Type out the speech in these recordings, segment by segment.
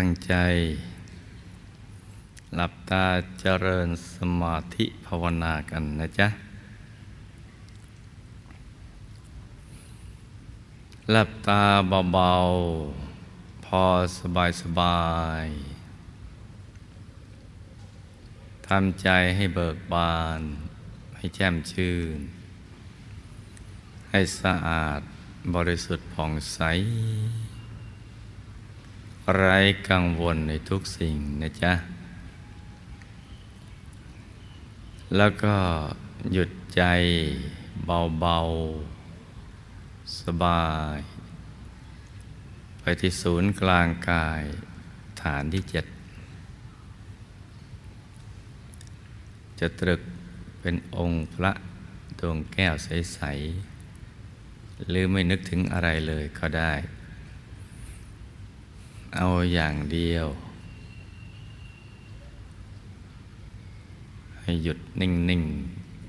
ตั้งใจ หลับตาเจริญสมาธิภาวนากันนะจ๊ะ หลับตาเบาๆ พอสบายสบายทำใจให้เบิกบาน ให้แจ่มชื่น ให้สะอาดบริสุทธิ์ผ่องใส ไร้กังวลในทุกสิ่งนะจ๊ะ แล้วก็หยุดใจเบา ๆ สบาย ไปที่ศูนย์กลางกายฐานที่เจ็ด จะตรึกเป็นองค์พระดวงแก้วใส ๆ หรือไม่นึกถึงอะไรเลยก็ได้ เอาอย่างเดียว ให้หยุดนิ่ง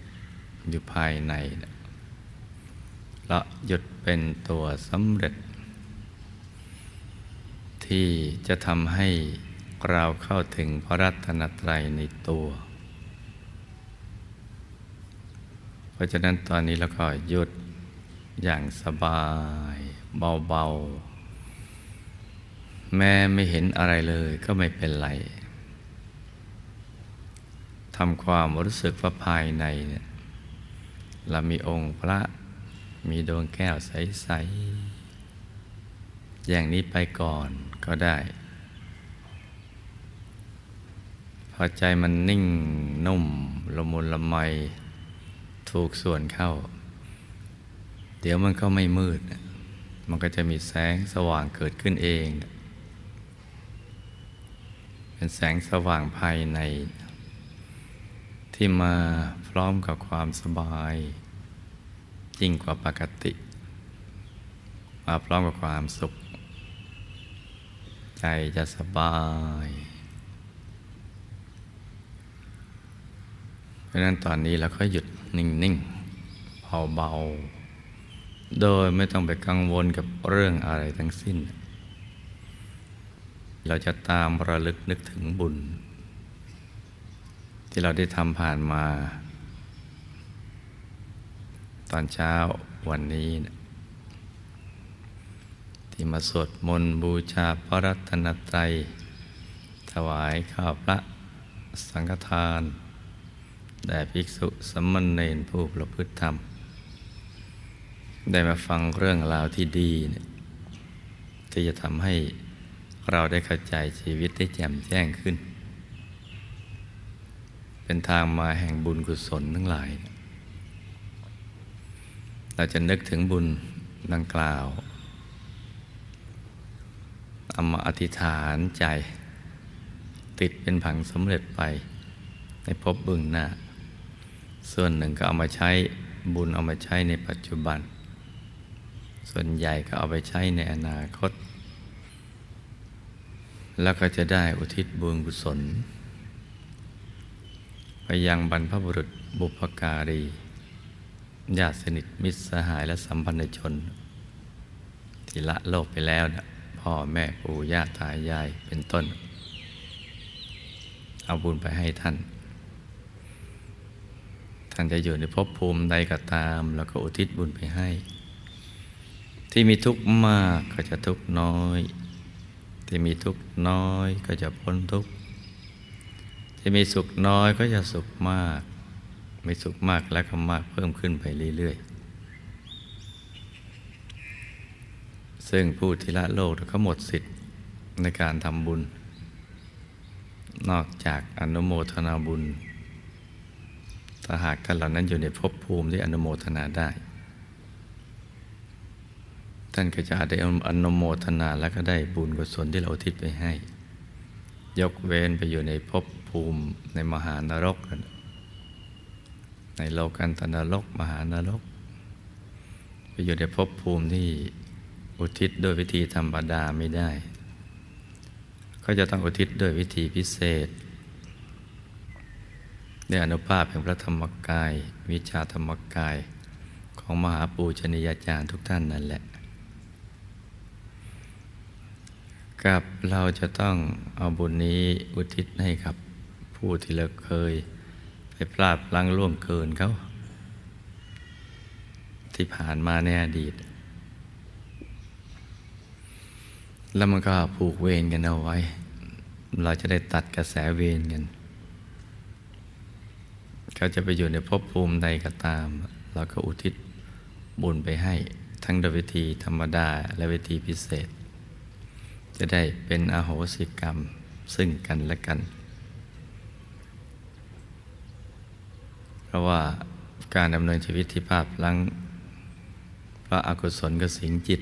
ๆ อยู่ภายในและหยุดเป็นตัวสำเร็จ ที่จะทำให้เราเข้าถึงพระรัตนตรัยในตัว เพราะฉะนั้นตอนนี้เราก็หยุดอย่างสบายเบา ๆ แม้ไม่เห็นอะไรเลยก็ไม่เป็นไรทำความรู้สึกว่าภายในเนี่ยเรามีองค์พระมีดวงแก้วใส ๆ อย่างนี้ไปก่อนก็ได้ พอใจมันนิ่งนุ่มละมุนละไม ถูกส่วนเข้า เดี๋ยวมันก็ไม่มืด มันก็จะมีแสงสว่างเกิดขึ้นเอง เป็นแสงสว่างภายใน ที่มาพร้อมกับความสบายยิ่งกว่าปกติ มาพร้อมกับความสุข ใจจะสบาย เพราะนั้นตอนนี้เราก็หยุดนิ่งๆเบาๆโดยไม่ต้องไปกังวลกับเรื่องอะไรทั้งสิ้น เราจะตามระลึกนึกถึงบุญ ที่เราได้ทำผ่านมา ตอนเช้าวันนี้นะที่มาสวดมนต์บูชาพระรัตนตรัย ถวายข้าวพระสังฆทานแด่ภิกษุสมณเณรผู้ประพฤติธรรม ได้มาฟังเรื่องราวที่ดีเนี่ยที่จะทำให้ เราได้เข้าใจชีวิตได้แจ่มแจ้งขึ้น เป็นทางมาแห่งบุญกุศลทั้งหลาย เราจะนึกถึงบุญดังกล่าวเอามาอธิษฐานใจ ติดเป็นผังสำเร็จไป ในภพบึงหน้า ส่วนหนึ่งก็เอามาใช้บุญเอามาใช้ในปัจจุบัน ส่วนใหญ่ก็เอาไปใช้ในอนาคต แล้วก็จะได้อุทิศบุญกุศล ไปยังบรรพบุรุษบุพการีญาติสนิทมิตรสหายและสัมพันธชน ที่ละโลกไปแล้วนะพ่อแม่ปู่ย่าตายายเป็นต้น เอาบุญไปให้ท่าน ท่านจะอยู่ในภพภูมิใดก็ตาม แล้วก็อุทิศบุญไปให้ ที่มีทุกข์มากก็จะทุกข์น้อย ที่มีทุกข์น้อยก็จะพ้นทุกข์ที่มีสุขน้อยก็จะสุขมาก มีสุขมากและก็มากเพิ่มขึ้นไปเรื่อยๆ ซึ่งผู้ที่ละโลกเขาหมดสิทธิ์ในการทำบุญ นอกจากอนุโมทนาบุญถ้าหากท่านเหล่านั้นอยู่ในภพภูมิที่อนุโมทนาได้ ท่านก็จะได้อนุโมทนาแล้วก็ได้บุญกุศลที่เราอุทิศไปให้ ยกเว้นไปอยู่ในภพภูมิในมหานรก ในโลกันตนรก มหานรก ไปอยู่ในภพภูมิที่อุทิศโดยวิธีธรรมดาไม่ได้ ก็จะต้องอุทิศโดยวิธีพิเศษด้อนุภาพแห่งพระธรรมกาย วิชาธรรมกายของมหาปูชนียาจารย์ทุกท่านนั่นแหละ กับเราจะต้องเอาบุญนี้อุทิศให้กับผู้ที่เราเคย ไปพลาดลังล่วงเกินเขา ที่ผ่านมาในอดีต แล้วมันก็ผูกเวรกันเอาไว้ เราจะได้ตัดกระแสเวรกันเขาจะไปอยู่ในภพภูมิใดก็ตาม เราก็อุทิศบุญไปให้ ทั้งโดยวิธีธรรมดาและวิธีพิเศษ จะได้เป็นอโหสิกรรมซึ่งกันและกัน เพราะว่าการดำเนินชีวิตที่ภาพลังพระอากุศลก็สิงจิต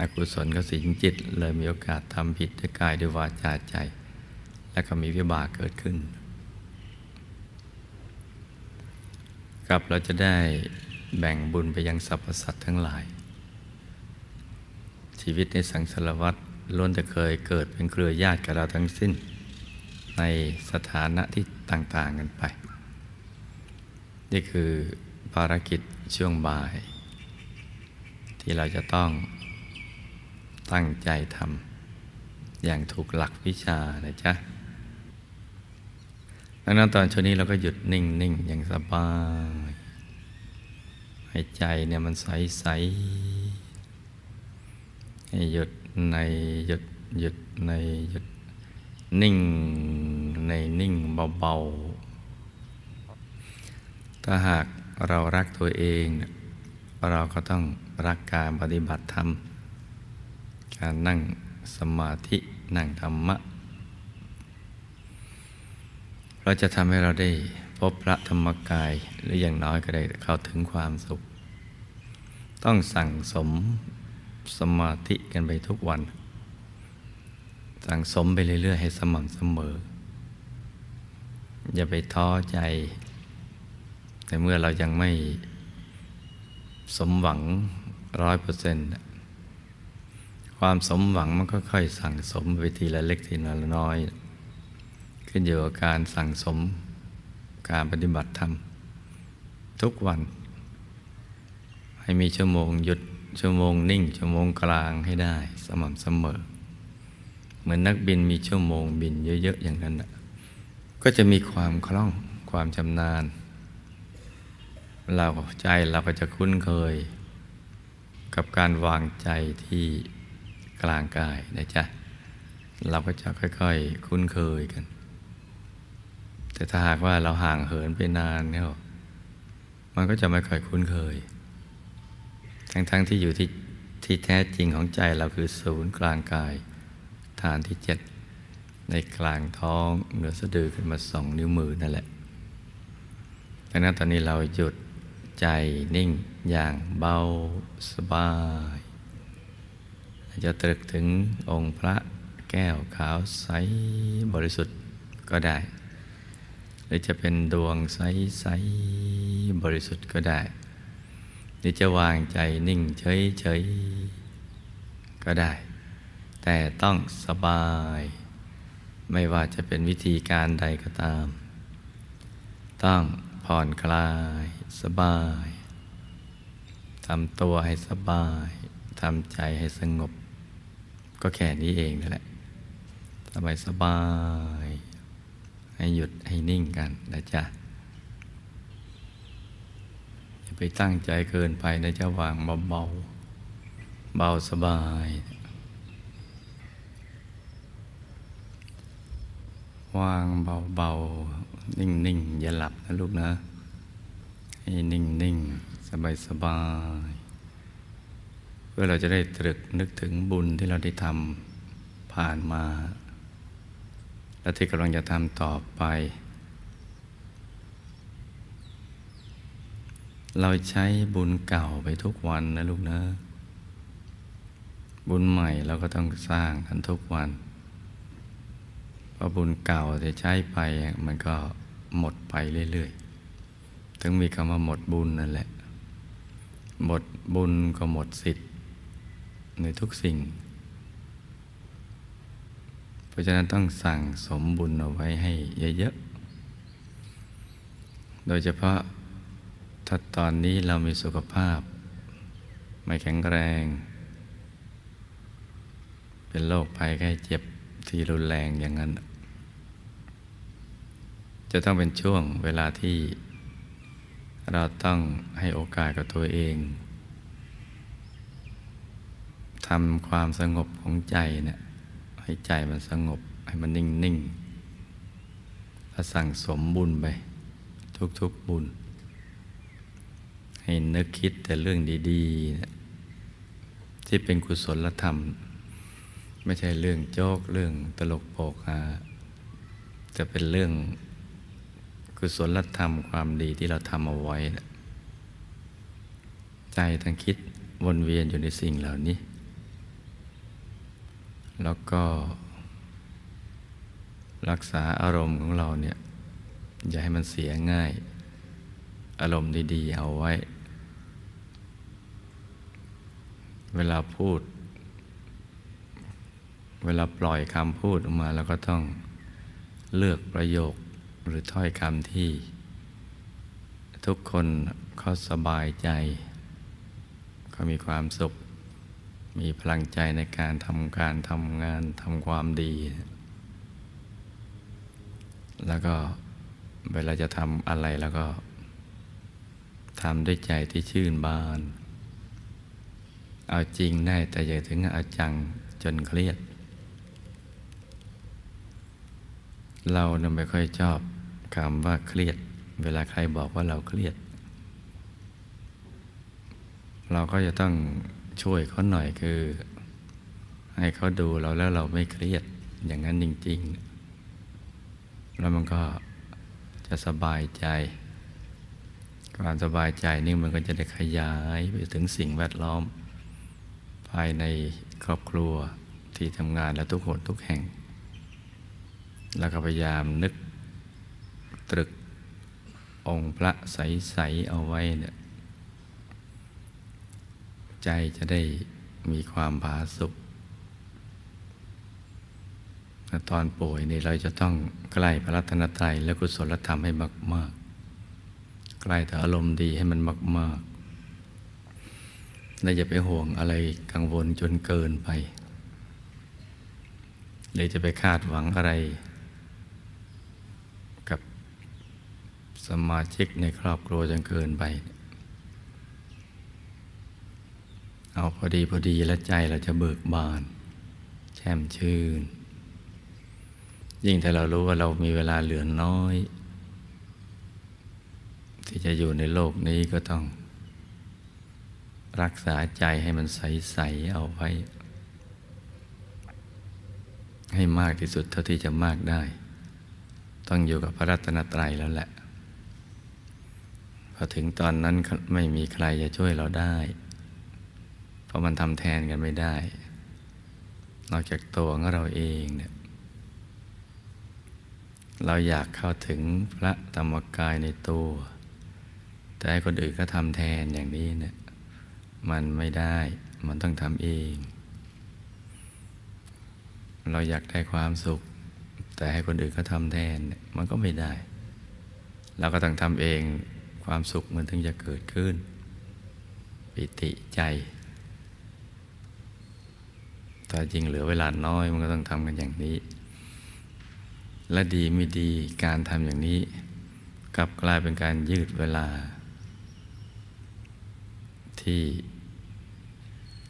อกุศลก็สิงจิต เลยมีโอกาสทำผิดด้วยกายด้วยวาจาใจ และก็มีวิบากเกิดขึ้น กับเราจะได้แบ่งบุญไปยังสรรพสัตว์ทั้งหลาย ชีวิตในสังสารวัตรล้วนแต่เคยเกิดเป็นเครือญาติกับเราทั้งสิ้น ในสถานะที่ต่างๆกันไป นี่คือภารกิจช่วงบ่าย ที่เราจะต้องตั้งใจทำอย่างถูกหลักวิชานะจ๊ะดังนั้นตอนช่วงนี้เราก็หยุดนิ่ง ๆ อย่างสบายให้ใจเนี่ยมันใส ๆ ห้หยุดในหยุดหยุดในหยุดนิ่งในนิ่งเบาๆ ถ้าหากเรารักตัวเองเราก็ต้องรักการปฏิบัติธรรม การนั่งสมาธินั่งธรรมะ เราจะทำให้เราได้พบพระธรรมกายหรืออย่างน้อยก็ได้เข้าถึงความสุข ต้องสั่งสม สมาธิกันไปทุกวัน สั่งสมไปเรื่อย ๆ ให้สม่ำเสมอ อย่าไปท้อใจ แต่เมื่อเรายังไม่สมหวังร้อยเปอร์เซนต์ความสมหวังมันก็ค่อยสั่งสมไปทีละเล็กทีละน้อย ขึ้นอยู่กับการสั่งสมการปฏิบัติธรรม ทุกวัน ให้มีชั่วโมงหยุด ชั่วโมงนิ่ง ชั่วโมงกลางให้ได้ สม่ำเสมอ เหมือนนักบินมีชั่วโมงบินเยอะ ๆ อย่างนั้นก็จะมีความคล่องความชำนาญ เราใจเราก็จะคุ้นเคย กับการวางใจที่กลางกายนะจ๊ะเราก็จะค่อย ๆ คุ้นเคยกัน แต่ถ้าหากว่าเราห่างเหินไปนานเนี่ยมันก็จะไม่ค่อยคุ้นเคย ทั้งๆทที่อยู่ที่ที่แท้จริงของใจเราคือศูนย์กลางกาย ฐานที่เจ็ดในกลางท้องเหนือสะดือขึ้นมาสองนิ้วมือนั่นแหละดังนั้นตอนนี้เราหยุดใจนิ่งอย่างเบาสบายจะตรึกถึงองค์พระแก้วขาวใสบริสุทธิ์ก็ได้ หรือจะเป็นดวงใสใสบริสุทธิ์ก็ได้ หรือจะวางใจนิ่งเฉยเฉยก็ได้ แต่ต้องสบาย ไม่ว่าจะเป็นวิธีการใดก็ตาม ต้องผ่อนคลายสบายทำตัวให้สบายทำใจให้สงบ ก็แค่นี้เองนั่นแหละสบายสบาย ให้หยุดให้นิ่งกันนะจ๊ะ ไปตั้งใจเกินไปนะจะวางเบาเบาเบาสบาย วางเบาเบานิ่งนิ่งอย่าหลับนะลูกนะ ให้นิ่งนิ่งสบายสบายเพื่อเราจะได้ตรึกนึกถึงบุญที่เราได้ทำผ่านมา และที่กำลังจะทำต่อไป เราใช้บุญเก่าไปทุกวันนะลูกนะ บุญใหม่เราก็ต้องสร้างกันทุกวันเพราะบุญเก่าที่ใช้ไปมันก็หมดไปเรื่อยๆถึงมีคำว่าหมดบุญนั่นแหละ หมดบุญก็หมดสิทธิ์ในทุกสิ่ง เพราะฉะนั้นต้องสั่งสมบุญเอาไว้ให้เยอะๆ โดยเฉพาะ ถ้าตอนนี้เรามีสุขภาพ ไม่แข็งแรง เป็นโรคภัยไข้เจ็บที่รุนแรงอย่างนั้น จะต้องเป็นช่วงเวลาที่ เราต้องให้โอกาสกับตัวเองทำความสงบของใจเนะี่ยให้ใจมันสงบให้มันนิ่งนิ่งแล้วสั่งสมบุญไป ทุกๆบุญ ให้นึกคิดแต่เรื่องดีๆ ที่เป็นกุศลธรรม ไม่ใช่เรื่องโจกเรื่องตลกโปกฮาจะเป็นเรื่องกุศลธรรมความดีที่เราทำเอาไว้ ใจทั้งคิดวนเวียนอยู่ในสิ่งเหล่านี้ แล้วก็ รักษาอารมณ์ของเราเนี่ย อย่าให้มันเสียง่าย อารมณ์ดี ๆ เอาไว้ เวลาพูด เวลาปล่อยคำพูดออกมาเราก็ต้องเลือกประโยคหรือถ้อยคำที่ ทุกคนเขาสบายใจเขามีความสุข มีพลังใจในการทำการทำงานทำความดี แล้วก็เวลาจะทำอะไรแล้วก็ทำด้วยใจที่ชื่นบาน เอาจริงได้แต่อย่าถึงเอาจังจนเครียด เราเนี่ยไม่ค่อยชอบคำว่าเครียด เวลาใครบอกว่าเราเครียด เราก็จะต้องช่วยเขาหน่อยคือ ให้เขาดูเราแล้วเราไม่เครียดอย่างนั้นจริง ๆ แล้วมันก็จะสบายใจความสบายใจนี่มันก็จะได้ขยายไปถึงสิ่งแวดล้อม ภายในครอบครัวที่ทำงานและทุกคนทุกแห่ง แล้วก็พยายามนึกตรึกองค์พระใส ๆ เอาไว้เนี่ยใจจะได้มีความผาสุกตอนป่วยนี่เราจะต้องใกล้พระรัตนตรัยและกุศลธรรมให้มาก ๆ ใกล้แต่อารมณ์ดีให้มันมากๆ และอย่าไปห่วงอะไรกังวลจนเกินไปหรือจะไปคาดหวังอะไร กับสมาชิกในครอบครัวจนเกินไป เอาพอดีพอดีและใจเราจะเบิกบาน แช่มชื่น ยิ่งถ้าเรารู้ว่าเรามีเวลาเหลือน้อย ที่จะอยู่ในโลกนี้ก็ต้อง รักษาใจให้มันใส ๆ เอาไว้ ให้มากที่สุดเท่าที่จะมากได้ ต้องอยู่กับพระรัตนตรัยแล้วแหละ พอถึงตอนนั้นไม่มีใครจะช่วยเราได้ เพราะมันทำแทนกันไม่ได้ นอกจากตัวของเราเองเนี่ยเราอยากเข้าถึงพระธรรมกายในตัว แต่ให้คนอื่นก็ทำแทนอย่างนี้เนี่ย มันไม่ได้ มันต้องทำเอง เราอยากได้ความสุข แต่ให้คนอื่นเขาทำแทนมันก็ไม่ได้ เราก็ต้องทำเองความสุขมันถึงจะเกิดขึ้น ปิติใจแต่จริงเหลือเวลาน้อยมันก็ต้องทำกันอย่างนี้ และดีไม่ดีการทำอย่างนี้ กลับกลายเป็นการยืดเวลา ที่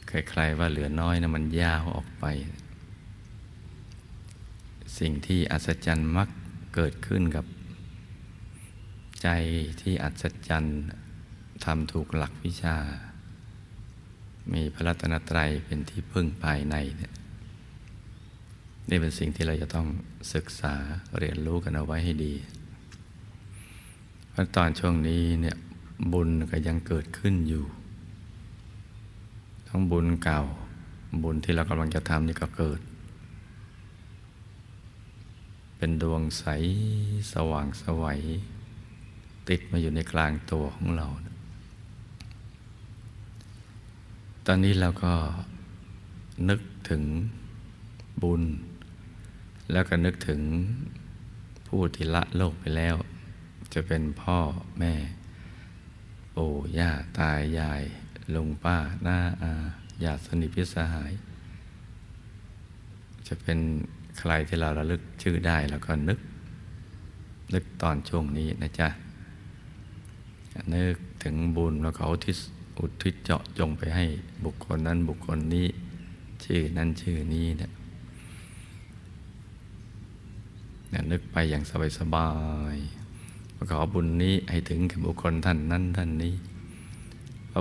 ใครๆว่าเหลือน้อยนะมันยาวออกไป สิ่งที่อัศจรรย์มักเกิดขึ้นกับ ใจที่อัศจรรย์ทำถูกหลักวิชา มีพระรัตนตรัยเป็นที่พึ่งภายในเนี่ยนี่เป็นสิ่งที่เราจะต้องศึกษาเรียนรู้กันเอาไว้ให้ดีเพราะตอนช่วงนี้เนี่ยบุญก็ยังเกิดขึ้นอยู่ ทั้งบุญเก่า บุญที่เรากำลังจะทำนี่ก็เกิด เป็นดวงใสสว่างสวัย ติดมาอยู่ในกลางตัวของเรา ตอนนี้เราก็นึกถึงบุญ แล้วก็นึกถึงผู้ที่ละโลกไปแล้ว จะเป็นพ่อแม่ ปู่ย่าตายาย ลุงป้าหน้าอาญาติสนิทพิสหาย จะเป็นใครที่เราระลึกชื่อได้แล้วก็นึก นึกตอนช่วงนี้นะจ๊ะนึกถึงบุญแล้วก็อุทิศอุทิศเจาะจงไปให้บุคคลนั้นบุคคลนี้ ชื่อนั้นชื่อนี้เนี่ยเนี่ยนึกไปอย่างสบายๆขอบุญนี้ให้ถึงกับบุคคลท่านนั้นท่านนี้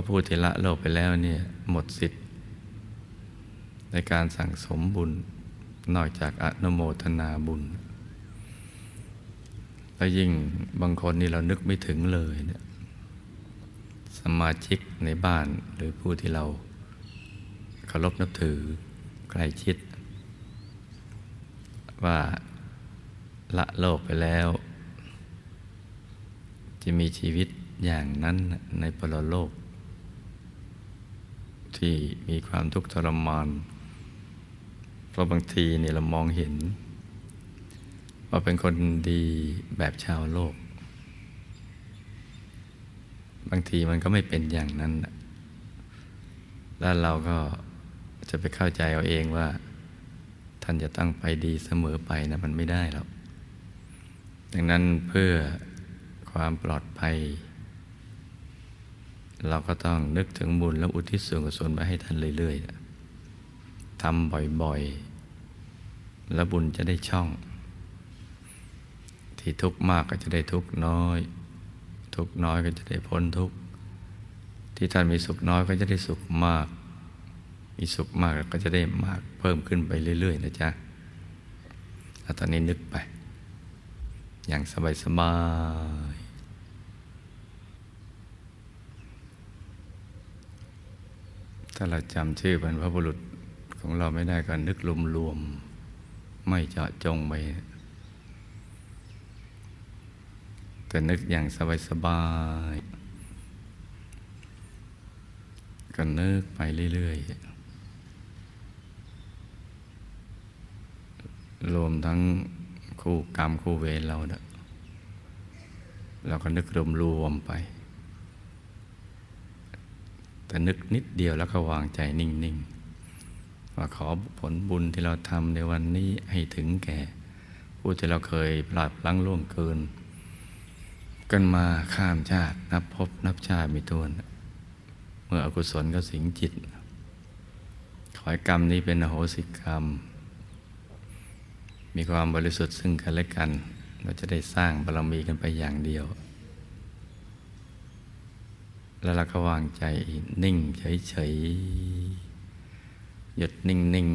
พระผู้ที่ละโลกไปแล้วเนี่ยหมดสิทธิ์ ในการสั่งสมบุญนอกจากอนุโมทนาบุญ แล้วยิ่งบางคนนี่เรานึกไม่ถึงเลยเนี่ยสมาชิกในบ้านหรือผู้ที่เราเคารพนับถือใกล้ชิด ว่าละโลกไปแล้ว จะมีชีวิตอย่างนั้นในปรโลก ที่มีความทุกข์ทรมาน เพราะบางทีเนี่ยเรามองเห็น ว่าเป็นคนดีแบบชาวโลก บางทีมันก็ไม่เป็นอย่างนั้น แล้วเราก็จะไปเข้าใจเอาเองว่า ท่านจะตั้งไปดีเสมอไปนะมันไม่ได้หรอกดังนั้นเพื่อความปลอดภัย เราก็ต้องนึกถึงบุญและอุทิศส่วนกุศลไปให้ท่านเรื่อยๆทำบ่อยๆ แล้วบุญจะได้ช่อง ที่ทุกข์มากก็จะได้ทุกข์น้อย ทุกข์น้อยก็จะได้พ้นทุกข์ที่ท่านมีสุขน้อยก็จะได้สุขมาก มีสุขมากก็จะได้มากเพิ่มขึ้นไปเรื่อย ๆ นะจ๊ะแล้วตอนนี้นึกไป อย่างสบายๆ ถ้าเราจำชื่อบรรพบุรุษของเราไม่ได้ก็นึกรวมๆไม่เจาะจงไปแต่นึกอย่างสบายๆก็นึกไปเรื่อยๆ รวมทั้งคู่กรรมคู่เวรเราเนะเราก็นึกรวมๆไป แต่นึกนิดเดียวแล้วก็วางใจนิ่งๆว่าขอผลบุญที่เราทำในวันนี้ให้ถึงแก่ ผู้ที่เราเคยพลาดลั้งล่วงเกิน กันมาข้ามชาตินับพบนับชาติมีตัวนเมื่ออกุศลก็สิงจิต ขอให้กรรมนี้เป็นโหสิกรรม มีความบริสุทธิ์ซึ่งกันและกัน เราจะได้สร้างบารมีกันไปอย่างเดียว แล้วเราก็วางใจนิ่งเฉยๆ หยุดนิ่ง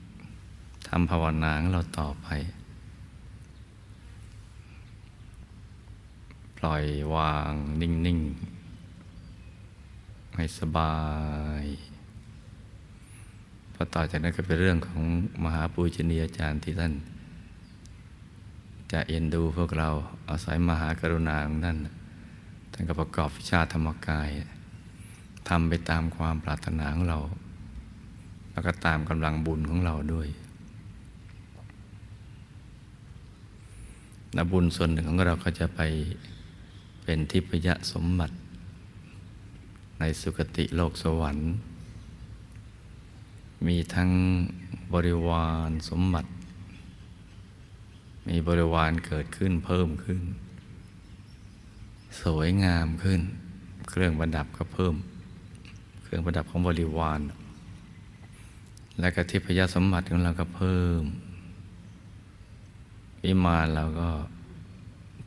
ๆทำภาวนาของเราต่อไป ปล่อยวางนิ่งๆ ให้สบายพอต่อจากนั้นก็เป็นเรื่องของมหาปูชนียาจารย์ที่ท่าน จะเอ็นดูพวกเราอาศัยมหากรุณาของท่านานก็ประกอบวิชาธรรมกายทำไปตามความปรารถนาของเรา แล้วก็ตามกำลังบุญของเราด้วยนบุญส่วนหนึ่งของเราก็จะไปเป็นทิพยสมบัติ ในสุคติโลกสวรรค์ มีทั้งบริวารสมบัติ มีบริวารเกิดขึ้นเพิ่มขึ้น สวยงามขึ้น เครื่องประดับก็เพิ่ม เครื่องประดับของบริวาร และก็ทิพยสมบัติของเราก็เพิ่มวิมานเราก็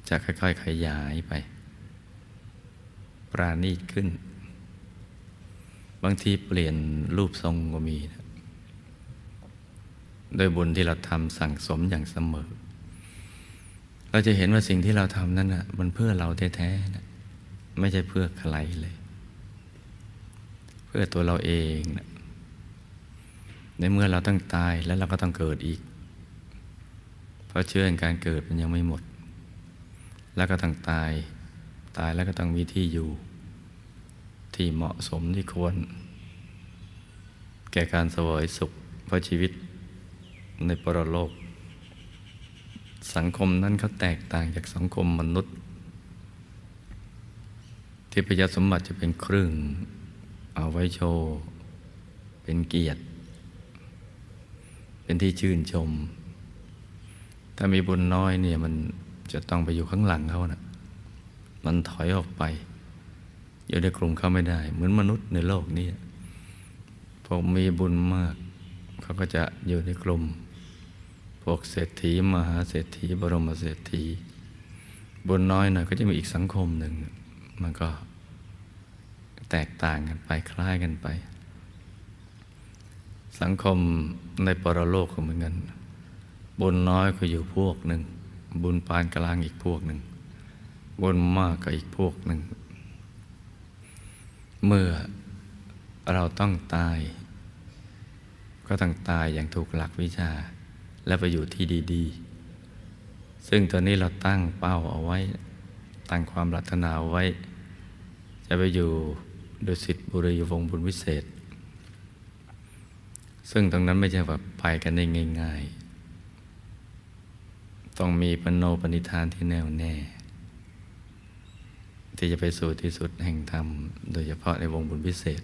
จะค่อยๆขยายไป ปราณีตขึ้น บางทีเปลี่ยนรูปทรงก็มี โดยบุญที่เราทำสั่งสมอย่างเสมอ เราจะเห็นว่าสิ่งที่เราทำนั้นนะมันเพื่อเราแท้ๆนะไม่ใช่เพื่อใครเลย เพื่อตัวเราเองนะในเมื่อเราต้องตายแล้วเราก็ต้องเกิดอีก เพราะเชื่อในการเกิดมันยังไม่หมด แล้วก็ต้องตาย ตายแล้วก็ต้องมีที่อยู่ ที่เหมาะสมที่ควร แก่การเสวยสุข เพราะชีวิตในปรโลก สังคมนั้นเขาแตกต่างจากสังคมมนุษย์ ที่พยาสมบัติจะเป็นเครื่องเอาไว้โชว์ เป็นเกียรติ เป็นที่ชื่นชม ถ้ามีบุญน้อยเนี่ยมันจะต้องไปอยู่ข้างหลังเขานะมันถอยออกไป อยู่ในกลุ่มเขาไม่ได้ เหมือนมนุษย์ในโลกนี้พวกมีบุญมาก เขาก็จะอยู่ในกลุ่ม พวกเศรษฐีมหาเศรษฐีบรมเศรษฐีบุญน้อยหน่อยก็จะมีอีกสังคมหนึ่ง มันก็แตกต่างกันไปคล้ายกันไป สังคมในปรโลกก็เหมือนกันบุญน้อยก็อยู่พวกหนึ่ง บุญปานกลางอีกพวกหนึ่ง บุญมากก็อีกพวกหนึ่ง เมื่อเราต้องตาย ก็ต้องตายอย่างถูกหลักวิชา และไปอยู่ที่ดี ๆ ซึ่งตอนนี้เราตั้งเป้าเอาไว้ ตั้งความปรารถนาเอาไว้ จะไปอยู่ดุสิตบุรีวงบุญวิเศษ ซึ่งตรงนั้นไม่ใช่แบบไปกันได้ง่าย ๆ ต้องมีปณโนปณิธานที่แน่วแน่ ที่จะไปสู่ที่สุดแห่งธรรม โดยเฉพาะในวงบุญพิเศษ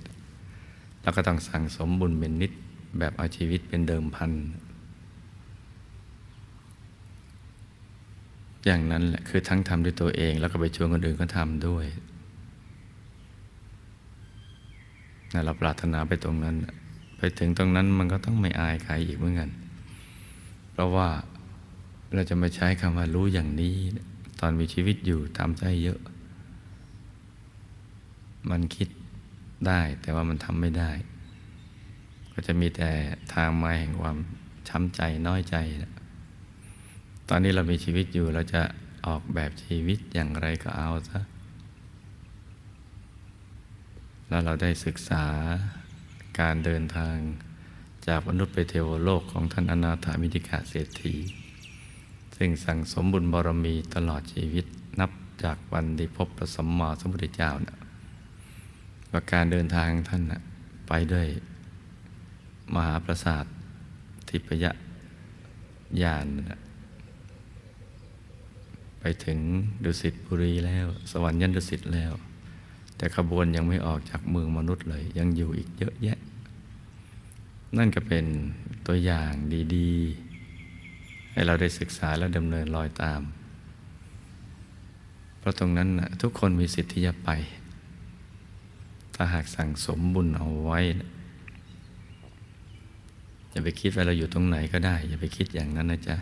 แล้วก็ต้องสั่งสมบุญเป็นนิดแบบเอาชีวิตเป็นเดิมพัน อย่างนั้นแหละคือทั้งทำด้วยตัวเอง แล้วก็ไปชวนคนอื่นก็ทำด้วยนะเราปรารถนาไปตรงนั้น ไปถึงตรงนั้นมันก็ต้องไม่อายใครอีกเหมือนกัน เพราะว่าเราจะไม่ใช้คำว่ารู้อย่างนี้ ตอนมีชีวิตอยู่ทำใจเยอะ มันคิดได้แต่ว่ามันทำไม่ได้ ก็จะมีแต่ทางมาแห่งความช้ำใจน้อยใจนะ ตอนนี้เรามีชีวิตอยู่เราจะออกแบบชีวิตอย่างไรก็เอาซะแล้วเราได้ศึกษาการเดินทางจากมนุษย์ไปเทวโลกของท่านอนาถามิติกาเศรษฐี ซึ่งสั่งสมบุญบารมีตลอดชีวิตนับจากวันที่พบพระสัมมาสัมพุทธเจ้านะว่าการเดินทางท่านนะไปด้วยมหาประสาททิพยญาณนะ ไปถึงดุสิตบุรีแล้ว สวรรค์ยันดุสิตแล้ว แต่ขบวนยังไม่ออกจากเมืองมนุษย์เลย ยังอยู่อีกเยอะแยะ นั่นก็เป็นตัวอย่างดีๆ ให้เราได้ศึกษาและดำเนินรอยตาม เพราะตรงนั้นนะทุกคนมีสิทธิ์ที่จะไป ถ้าหากสั่งสมบุญเอาไว้อย่าไปคิดว่าเราอยู่ตรงไหนก็ได้ อย่าไปคิดอย่างนั้นนะจ๊ะ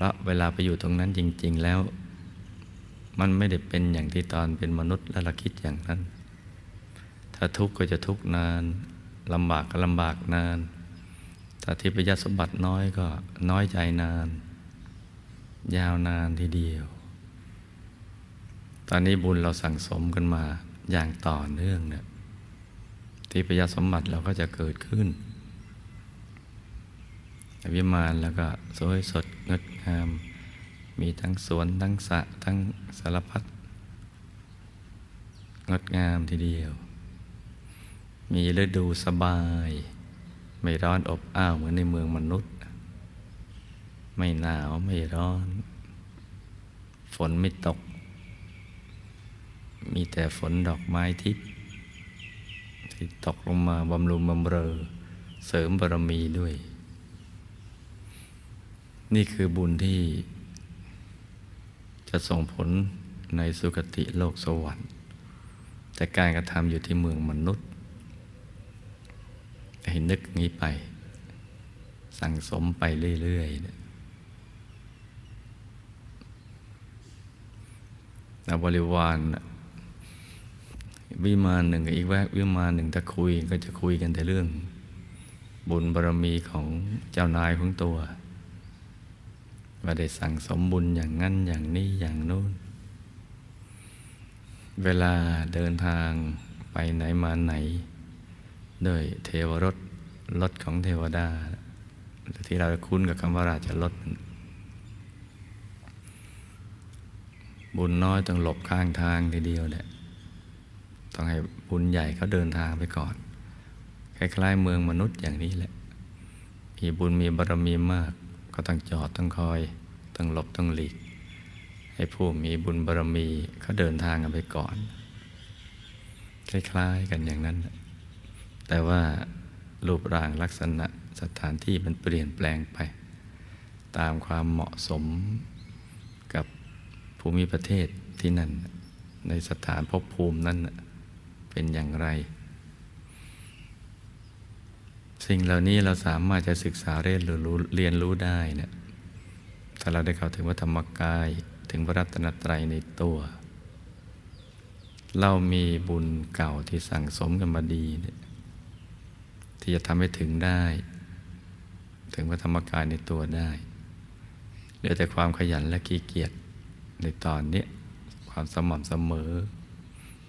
ราะเวลาไปอยู่ตรงนั้นจริง ๆ แล้ว มันไม่ได้เป็นอย่างที่ตอนเป็นมนุษย์แล้วเราคิดอย่างนั้น ถ้าทุกข์ก็จะทุกข์นานลำบากก็ลำบากนาน ถ้าทิพยสมบัติน้อยก็น้อยใจนาน ยาวนานทีเดียว ตอนนี้บุญเราสั่งสมกันมาอย่างต่อเนื่องเนี่ยทิพยสมบัติเราก็จะเกิดขึ้นวิมานแล้วก็สวยสดงดงาม มีทั้งสวนทั้งสะทั้งสารพัดงดงามทีเดียว มีฤดูสบาย ไม่ร้อนอบอ้าวเหมือนในเมืองมนุษย์ ไม่หนาวไม่ร้อน ฝนไม่ตก มีแต่ฝนดอกไม้ทิพย์ที่ตกลงมาบำรุงบำเรอ เสริมบารมีด้วย นี่คือบุญที่ จะส่งผลในสุคติโลกสวรรค์ แต่การกระทำอยู่ที่เมืองมนุษย์ให้นึกงี้ไป สั่งสมไปเรื่อยๆเนี่ยแล้วบริวารวิมานหนึ่งกับอีกแวะวิมานหนึ่งถ้าคุยก็จะคุยกันแต่เรื่อง บุญบารมีของเจ้านายของตัว ว่าได้สั่งสมบุญอย่างนั้นอย่างนี้อย่างโน้น เวลาเดินทางไปไหนมาไหน ด้วยเทวรถรถของเทวดาที่เราคุ้นกับคำว่าราชรถบุญน้อยต้องหลบข้างทางทีเดียวแหละ ต้องให้บุญใหญ่เขาเดินทางไปก่อน คล้ายๆเมืองมนุษย์อย่างนี้แหละ มีบุญมีบารมีมาก ก็ต้องจอดต้องคอย ต้องหลบต้องหลีก ให้ผู้มีบุญบารมีเขาเดินทางกันไปก่อน คล้ายๆกันอย่างนั้น แต่ว่ารูปร่างลักษณะสถานที่มันเปลี่ยนแปลงไป ตามความเหมาะสมกับภูมิประเทศที่นั่น ในสถานภพภูมินั้นเป็นอย่างไร สิ่งเหล่านี้เราสามารถจะศึกษาเรียนรู้เรียนรู้ได้เนี่ยถ้าเราได้เข้าถึงวัฏธรรมกายถึงพระรัตนตรัยในตัว เรามีบุญเก่าที่สั่งสมกันมาดีเนี่ยที่จะทำให้ถึงได้ ถึงพระธรรมกายในตัวได้เหลือแต่ความขยันและขี้เกียจในตอนนี้ความสม่ำเสมอ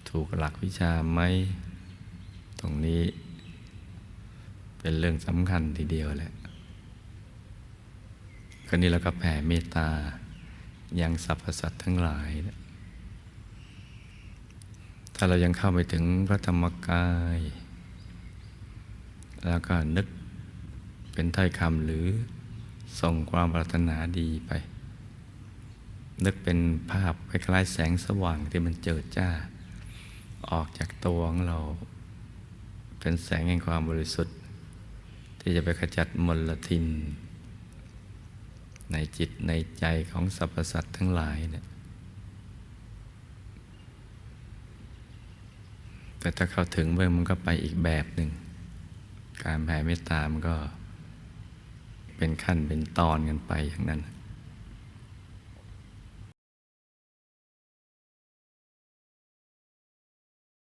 ถูกหลักวิชาไหมตรงนี้ เป็นเรื่องสำคัญทีเดียวแหละคราวนี้เราก็แผ่เมตตายังสรรพสัตว์ทั้งหลาย ถ้าเรายังเข้าไปถึงพระธรรมกาย แล้วก็นึกเป็นถ้อยคำหรือส่งความปรารถนาดีไป นึกเป็นภาพคล้ายๆแสงสว่างที่มันเจิดจ้า ออกจากตัวของเรา เป็นแสงแห่งความบริสุทธิ์ ที่จะไปขจัดมลทิน ในจิตในใจของสรรพสัตว์ทั้งหลายเนี่ยแต่ถ้าเข้าถึงเมื่อมันก็ไปอีกแบบหนึ่ง การแผ่เมตตามันก็เป็นขั้นเป็นตอนกันไปอย่างนั้น